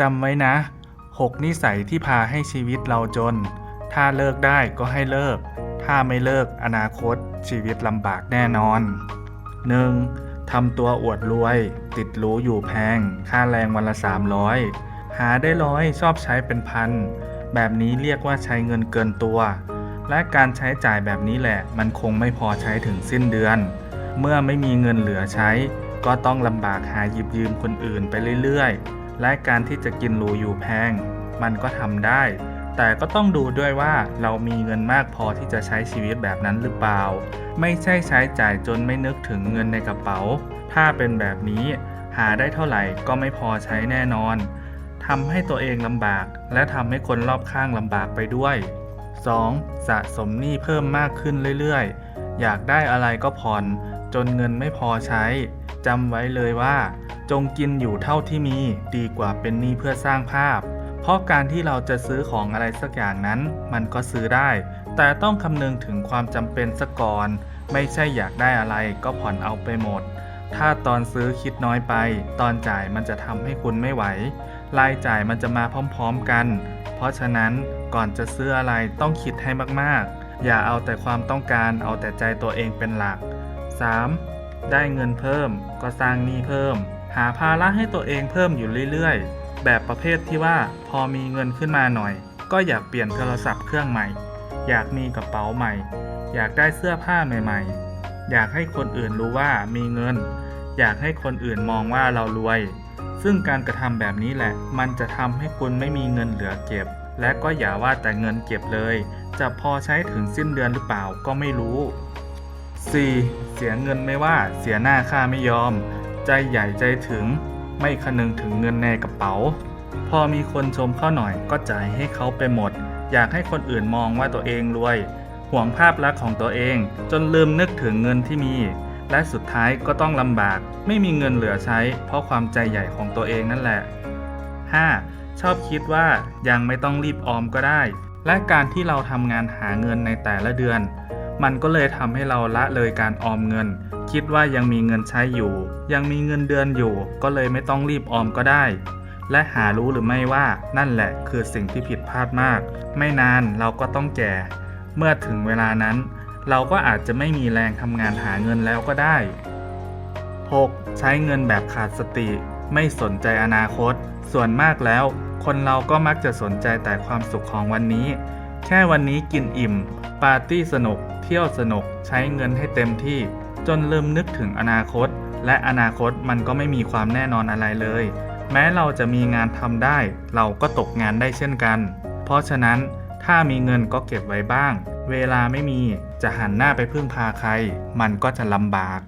จำไว้นะ 6 นิสัยที่พาให้ชีวิตเราจน ถ้าเลิกได้ก็ให้เลิก ถ้าไม่เลิกอนาคตชีวิตลำบากแน่นอน 1. ทำตัวอวดรวย ติดหรูอยู่แพง ค่าแรงวันละ 300 หาได้ร้อยชอบใช้เป็นพัน แบบนี้เรียกว่าใช้เงินเกินตัว และการใช้จ่ายแบบนี้แหละ มันคงไม่พอใช้ถึงสิ้นเดือน เมื่อไม่มีเงินเหลือใช้ ก็ต้องลำบากหาหยิบยืมคนอื่นไปเรื่อยๆ และการที่จะกินหรูอยู่แพง มันก็ทำได้ แต่ก็ต้องดูด้วยว่าเรามีเงินมากพอที่จะใช้ชีวิตแบบนั้นหรือเปล่า ไม่ใช่ใช้จ่ายจนไม่นึกถึงเงินในกระเป๋า ถ้าเป็นแบบนี้หาได้เท่าไหร่ก็ไม่พอใช้แน่นอนทำให้ตัวเองลำบาก และทำให้คนรอบข้างลำบากไปด้วย 2. สะสมหนี้เพิ่มมากขึ้นเรื่อยๆ อยากได้อะไรก็ผ่อน จนเงินไม่พอใช้จำไว้เลยว่า จงกินอยู่เท่าที่มีดีกว่าเป็นหนี้เพื่อสร้างภาพ เพราะการที่เราจะซื้อของอะไรสักอย่างนั้น มันก็ซื้อได้ แต่ต้องคำนึงถึงความจำเป็นซะก่อน ไม่ใช่อยากได้อะไรก็ผ่อนเอาไปหมด ถ้าตอนซื้อคิดน้อยไป ตอนจ่ายมันจะทำให้คุณไม่ไหวรายจ่ายมันจะมาพร้อม ๆกัน เพราะฉะนั้นก่อนจะซื้ออะไรต้องคิดให้มากๆ อย่าเอาแต่ความต้องการเอาแต่ใจตัวเองเป็นหลัก 3. ได้เงินเพิ่มก็สร้างหนี้เพิ่ม หาภาระให้ตัวเองเพิ่มอยู่เรื่อยๆ แบบประเภทที่ว่าพอมีเงินขึ้นมาหน่อย ก็อยากเปลี่ยนโทรศัพท์เครื่องใหม่ อยากมีกระเป๋าใหม่ อยากได้เสื้อผ้าใหม่ๆ อยากให้คนอื่นรู้ว่ามีเงิน อยากให้คนอื่นมองว่าเรารวย ซึ่งการกระทำแบบนี้แหละ มันจะทำให้คุณไม่มีเงินเหลือเก็บ และก็อย่าว่าแต่เงินเก็บเลย จะพอใช้ถึงสิ้นเดือนหรือเปล่าก็ไม่รู้ 4. เสียเงินไม่ว่าเสียหน้าค่าไม่ยอม ใจใหญ่ใจถึง ไม่คนึงถึงเงินในกระเป๋า พอมีคนชมเข้าหน่อยก็จ่ายให้เขาไปหมด อยากให้คนอื่นมองว่าตัวเองรวย ห่วงภาพลักษณ์ของตัวเอง จนลืมนึกถึงเงินที่มี และสุดท้ายก็ต้องลำบาก ไม่มีเงินเหลือใช้ เพราะความใจใหญ่ของตัวเองนั่นแหละ 5. ชอบคิดว่ายังไม่ต้องรีบออมก็ได้ และการที่เราทำงานหาเงินในแต่ละเดือน มันก็เลยทำให้เราละเลยการออมเงิน คิดว่ายังมีเงินใช้อยู่ ยังมีเงินเดือนอยู่ ก็เลยไม่ต้องรีบออมก็ได้ และหารู้หรือไม่ว่านั่นแหละคือสิ่งที่ผิดพลาดมาก ไม่นานเราก็ต้องแก่ เมื่อถึงเวลานั้น เราก็อาจจะไม่มีแรงทำงานหาเงินแล้วก็ได้ 6. ใช้เงินแบบขาดสติ ไม่สนใจอนาคต ส่วนมากแล้ว คนเราก็มักจะสนใจแต่ความสุขของวันนี้ แค่วันนี้กินอิ่ม ปาร์ตี้สนุก เที่ยวสนุก ใช้เงินให้เต็มที่ จนลืมนึกถึงอนาคต และอนาคตมันก็ไม่มีความแน่นอนอะไรเลย แม้เราจะมีงานทำได้ เราก็ตกงานได้เช่นกัน เพราะฉะนั้นถ้ามีเงินก็เก็บไว้บ้าง เวลาไม่มีจะหันหน้าไปพึ่งพาใคร มันก็จะลำบาก